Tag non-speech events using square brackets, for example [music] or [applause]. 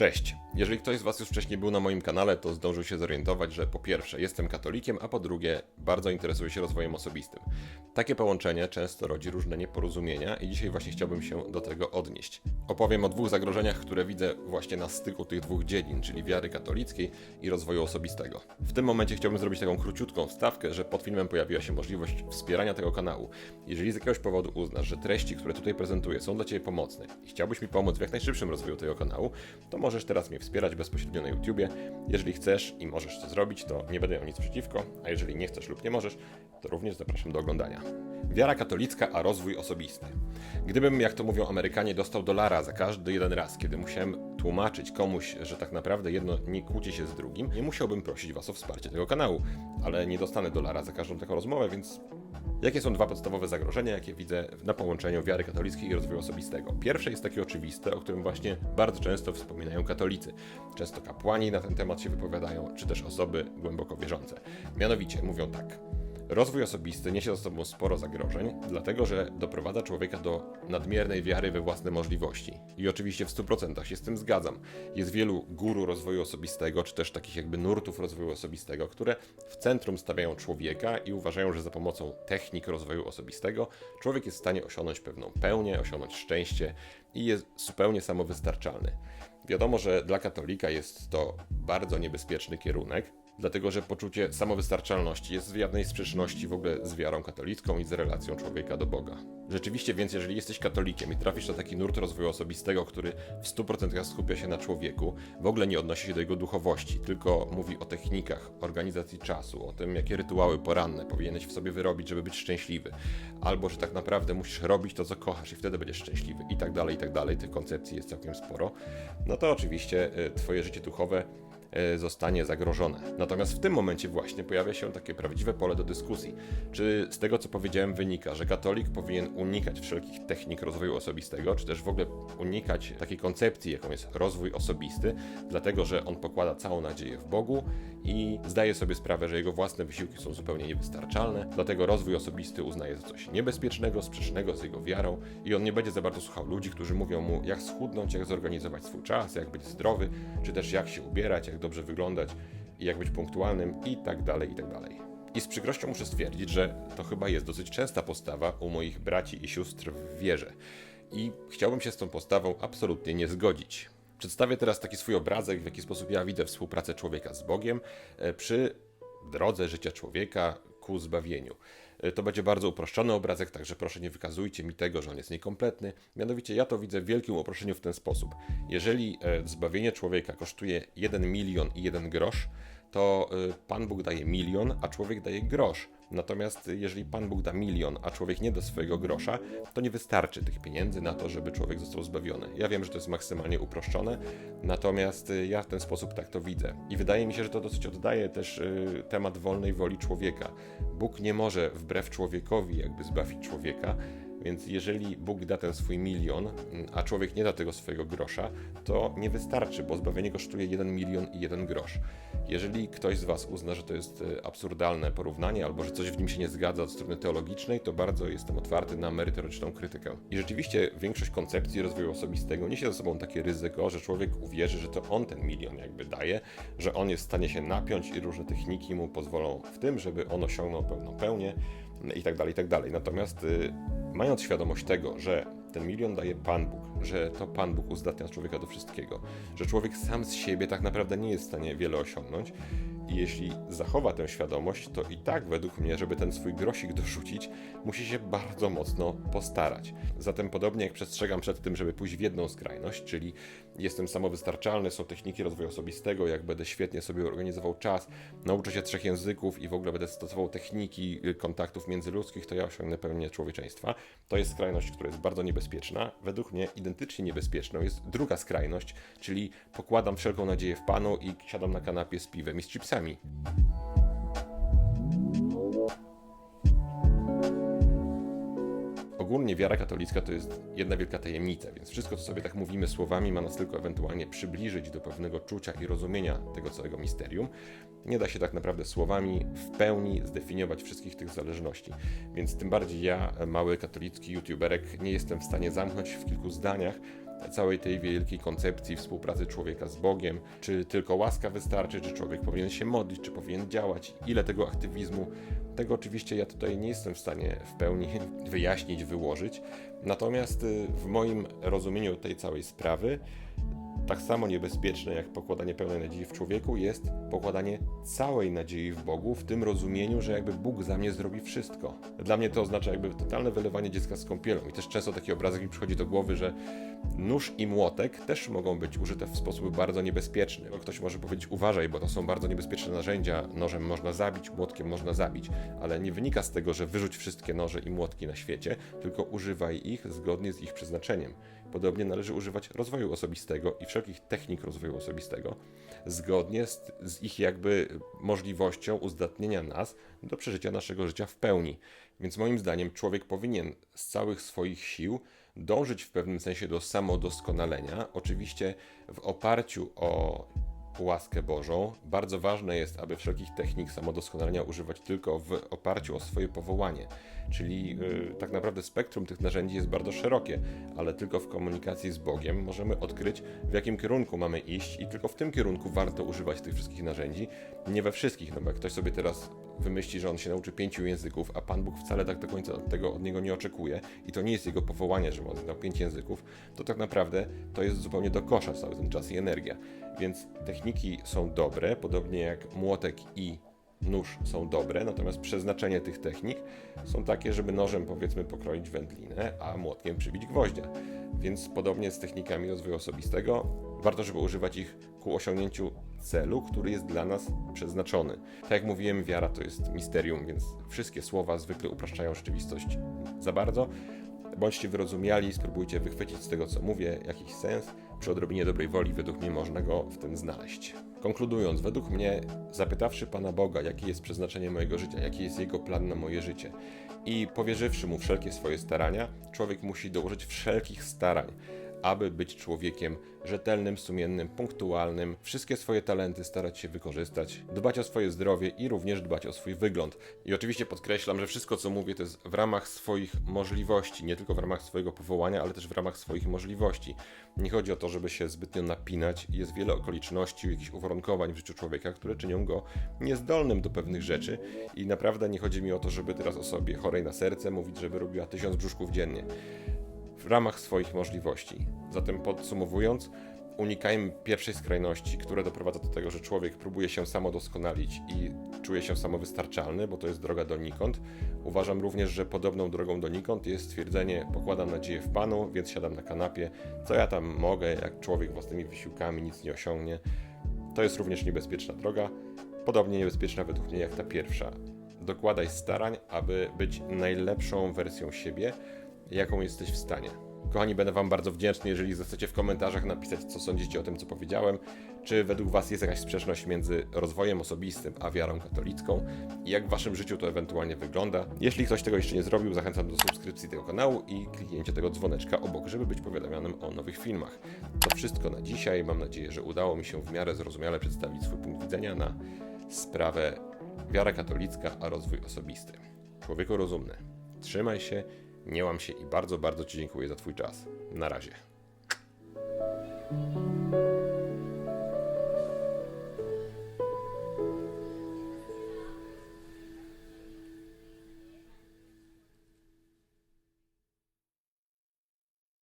Cześć. Jeżeli ktoś z Was już wcześniej był na moim kanale, to zdążył się zorientować, że po pierwsze jestem katolikiem, a po drugie bardzo interesuję się rozwojem osobistym. Takie połączenie często rodzi różne nieporozumienia i dzisiaj właśnie chciałbym się do tego odnieść. Opowiem o dwóch zagrożeniach, które widzę właśnie na styku tych dwóch dziedzin, czyli wiary katolickiej i rozwoju osobistego. W tym momencie chciałbym zrobić taką króciutką wstawkę, że pod filmem pojawiła się możliwość wspierania tego kanału. Jeżeli z jakiegoś powodu uznasz, że treści, które tutaj prezentuję są dla Ciebie pomocne i chciałbyś mi pomóc w jak najszybszym rozwoju tego kanału, to możesz teraz mnie wspierać bezpośrednio na YouTubie. Jeżeli chcesz i możesz to zrobić, to nie będę miał nic przeciwko, a jeżeli nie chcesz lub nie możesz, to również zapraszam do oglądania. Wiara katolicka, a rozwój osobisty. Gdybym, jak to mówią Amerykanie, dostał dolara za każdy jeden raz, kiedy musiałem tłumaczyć komuś, że tak naprawdę jedno nie kłóci się z drugim, nie musiałbym prosić Was o wsparcie tego kanału, ale nie dostanę dolara za każdą taką rozmowę, więc Jakie są dwa podstawowe zagrożenia, jakie widzę na połączeniu wiary katolickiej i rozwoju osobistego? Pierwsze jest takie oczywiste, o którym właśnie bardzo często wspominają katolicy. Często kapłani na ten temat się wypowiadają, czy też osoby głęboko wierzące. Mianowicie mówią tak. Rozwój osobisty niesie ze sobą sporo zagrożeń, dlatego że doprowadza człowieka do nadmiernej wiary we własne możliwości. I oczywiście w 100% się z tym zgadzam. Jest wielu guru rozwoju osobistego, czy też takich jakby nurtów rozwoju osobistego, które w centrum stawiają człowieka i uważają, że za pomocą technik rozwoju osobistego człowiek jest w stanie osiągnąć pewną pełnię, osiągnąć szczęście i jest zupełnie samowystarczalny. Wiadomo, że dla katolika jest to bardzo niebezpieczny kierunek, dlatego że poczucie samowystarczalności jest w jawnej sprzeczności w ogóle z wiarą katolicką i z relacją człowieka do Boga. Rzeczywiście więc, jeżeli jesteś katolikiem i trafisz na taki nurt rozwoju osobistego, który w 100% skupia się na człowieku, w ogóle nie odnosi się do jego duchowości, tylko mówi o technikach, organizacji czasu, o tym, jakie rytuały poranne powinieneś w sobie wyrobić, żeby być szczęśliwy, albo że tak naprawdę musisz robić to, co kochasz i wtedy będziesz szczęśliwy, i tak dalej, i tak dalej. Tych koncepcji jest całkiem sporo. No to oczywiście y, twoje życie duchowe zostanie zagrożone. Natomiast w tym momencie właśnie pojawia się takie prawdziwe pole do dyskusji. Czy z tego, co powiedziałem, wynika, że katolik powinien unikać wszelkich technik rozwoju osobistego, czy też w ogóle unikać takiej koncepcji, jaką jest rozwój osobisty, dlatego że on pokłada całą nadzieję w Bogu i zdaje sobie sprawę, że jego własne wysiłki są zupełnie niewystarczalne, dlatego rozwój osobisty uznaje za coś niebezpiecznego, sprzecznego z jego wiarą i on nie będzie za bardzo słuchał ludzi, którzy mówią mu, jak schudnąć, jak zorganizować swój czas, jak być zdrowy, czy też jak się ubierać, jak dobrze wyglądać jak być punktualnym i tak dalej, i tak dalej. I z przykrością muszę stwierdzić, że to chyba jest dosyć częsta postawa u moich braci i sióstr w wierze. I chciałbym się z tą postawą absolutnie nie zgodzić. Przedstawię teraz taki swój obrazek, w jaki sposób ja widzę współpracę człowieka z Bogiem e, przy drodze życia człowieka ku zbawieniu. E, to będzie bardzo uproszczony obrazek, także proszę nie wykazujcie mi tego, że on jest niekompletny. Mianowicie ja to widzę w wielkim uproszczeniu w ten sposób. Jeżeli e, zbawienie człowieka kosztuje 1 milion i 1 grosz, to Pan Bóg daje milion, a człowiek daje grosz. Natomiast jeżeli Pan Bóg da milion, a człowiek nie da swojego grosza, to nie wystarczy tych pieniędzy na to, żeby człowiek został zbawiony. Ja wiem, że to jest maksymalnie uproszczone, natomiast y, ja w ten sposób tak to widzę. I wydaje mi się, że to dosyć oddaje też y, temat wolnej woli człowieka. Bóg nie może wbrew człowiekowi jakby zbawić człowieka, więc jeżeli Bóg da ten swój milion, mm, a człowiek nie da tego swojego grosza, to nie wystarczy, bo zbawienie kosztuje 1 milion i 1 grosz. Jeżeli ktoś z Was uzna, że to jest e, absurdalne porównanie, albo że coś w nim się nie zgadza od strony teologicznej, to bardzo jestem otwarty na merytoryczną krytykę. I rzeczywiście większość koncepcji rozwoju osobistego niesie ze sobą takie ryzyko, że człowiek uwierzy, że to on ten milion jakby daje, że on jest w stanie się napiąć i różne techniki mu pozwolą w tym, żeby on osiągnął pełną pełnię i tak dalej, i tak dalej. Natomiast y, mając świadomość tego, że ten milion daje Pan Bóg, że to Pan Bóg uzdatnia człowieka do wszystkiego, że człowiek sam z siebie tak naprawdę nie jest w stanie wiele osiągnąć, jeśli zachowa tę świadomość, to i tak według mnie, żeby ten swój grosik dorzucić, musi się bardzo mocno postarać. Zatem podobnie jak przestrzegam przed tym, żeby pójść w jedną skrajność, czyli jestem samowystarczalny, są techniki rozwoju osobistego, jak będę świetnie sobie organizował czas, nauczę się trzech języków i w ogóle będę stosował techniki y, kontaktów międzyludzkich, to ja osiągnę pełnię człowieczeństwa. To jest skrajność, która jest bardzo niebezpieczna. Według mnie identycznie niebezpieczną jest druga skrajność, czyli pokładam wszelką nadzieję w Panu i siadam na kanapie z piwem i z chipsami Ogólnie wiara katolicka to jest jedna wielka tajemnica, więc wszystko, co sobie tak mówimy słowami, ma nas tylko ewentualnie przybliżyć do pewnego czucia i rozumienia tego całego misterium. Nie da się tak naprawdę słowami w pełni zdefiniować wszystkich tych zależności. Więc tym bardziej ja, mały katolicki youtuberek, nie jestem w stanie zamknąć w kilku zdaniach całej tej wielkiej koncepcji współpracy człowieka z Bogiem, czy tylko łaska wystarczy, czy człowiek powinien się modlić, czy powinien działać, ile tego aktywizmu. Tego oczywiście ja tutaj nie jestem w stanie w pełni [laughs] wyjaśnić, wyłożyć. Natomiast y, w moim rozumieniu tej całej sprawy tak samo niebezpieczne jak pokładanie pełnej nadziei w człowieku jest pokładanie całej nadziei w Bogu, w tym rozumieniu, że jakby Bóg za mnie zrobi wszystko. Dla mnie to oznacza jakby totalne wylewanie dziecka z kąpielą. I też często taki obrazek mi przychodzi do głowy, że nóż i młotek też mogą być użyte w sposób bardzo niebezpieczny. Bo Ktoś może powiedzieć, uważaj, bo to są bardzo niebezpieczne narzędzia. Nożem można zabić, młotkiem można zabić, ale nie wynika z tego, że wyrzuć wszystkie noże i młotki na świecie, tylko używaj ich zgodnie z ich przeznaczeniem. Podobnie należy używać rozwoju osobistego i wszelkich technik rozwoju osobistego zgodnie z, z ich jakby możliwością uzdatnienia nas do przeżycia naszego życia w pełni. Więc moim zdaniem człowiek powinien z całych swoich sił dążyć w pewnym sensie do samodoskonalenia, oczywiście w oparciu o łaskę Bożą. Bardzo ważne jest, aby wszelkich technik samodoskonalenia używać tylko w oparciu o swoje powołanie. Czyli yy, tak naprawdę spektrum tych narzędzi jest bardzo szerokie, ale tylko w komunikacji z Bogiem możemy odkryć, w jakim kierunku mamy iść, i tylko w tym kierunku warto używać tych wszystkich narzędzi. Nie we wszystkich, no bo jak ktoś sobie teraz wymyśli, że on się nauczy pięciu języków, a Pan Bóg wcale tak do końca tego od niego nie oczekuje, i to nie jest jego powołanie, żeby on znał pięć języków, to tak naprawdę to jest zupełnie do kosza cały ten czas i energia. Więc techniki są dobre, podobnie jak młotek i nóż są dobre, natomiast przeznaczenie tych technik są takie, żeby nożem powiedzmy pokroić wędlinę, a młotkiem przybić gwoździa. Więc podobnie z technikami rozwoju osobistego, warto, żeby używać ich ku osiągnięciu celu, który jest dla nas przeznaczony. Tak jak mówiłem, wiara to jest misterium, więc wszystkie słowa zwykle upraszczają rzeczywistość za bardzo. Bądźcie wyrozumiali, spróbujcie wychwycić z tego, co mówię, jakiś sens. Przy odrobinie dobrej woli, według mnie, można go w tym znaleźć. Konkludując, według mnie, zapytawszy Pana Boga, jakie jest przeznaczenie mojego życia, jaki jest Jego plan na moje życie i powierzywszy Mu wszelkie swoje starania, człowiek musi dołożyć wszelkich starań, aby być człowiekiem rzetelnym, sumiennym, punktualnym, wszystkie swoje talenty starać się wykorzystać, dbać o swoje zdrowie i również dbać o swój wygląd. I oczywiście podkreślam, że wszystko co mówię to jest w ramach swoich możliwości, nie tylko w ramach swojego powołania, ale też w ramach swoich możliwości. Nie chodzi o to, żeby się zbytnio napinać. Jest wiele okoliczności, jakichś uwarunkowań w życiu człowieka, które czynią go niezdolnym do pewnych rzeczy i naprawdę nie chodzi mi o to, żeby teraz osobie chorej na serce mówić, żeby robiła tysiąc brzuszków dziennie w ramach swoich możliwości. Zatem podsumowując, unikajmy pierwszej skrajności, która doprowadza do tego, że człowiek próbuje się samodoskonalić i czuje się samowystarczalny, bo to jest droga donikąd. Uważam również, że podobną drogą donikąd jest stwierdzenie pokładam nadzieję w Panu, więc siadam na kanapie, co ja tam mogę, jak człowiek własnymi wysiłkami nic nie osiągnie. To jest również niebezpieczna droga, podobnie niebezpieczna według mnie jak ta pierwsza. Dokładaj starań, aby być najlepszą wersją siebie, jaką jesteś w stanie. Kochani, będę Wam bardzo wdzięczny, jeżeli zechcecie w komentarzach napisać, co sądzicie o tym, co powiedziałem. Czy według Was jest jakaś sprzeczność między rozwojem osobistym a wiarą katolicką i jak w Waszym życiu to ewentualnie wygląda. Jeśli ktoś tego jeszcze nie zrobił, zachęcam do subskrypcji tego kanału i kliknięcia tego dzwoneczka obok, żeby być powiadamianym o nowych filmach. To wszystko na dzisiaj. Mam nadzieję, że udało mi się w miarę zrozumiale przedstawić swój punkt widzenia na sprawę wiara katolicka a rozwój osobisty. Człowieku rozumny, trzymaj się nie łam się i bardzo, bardzo Ci dziękuję za Twój czas. Na razie.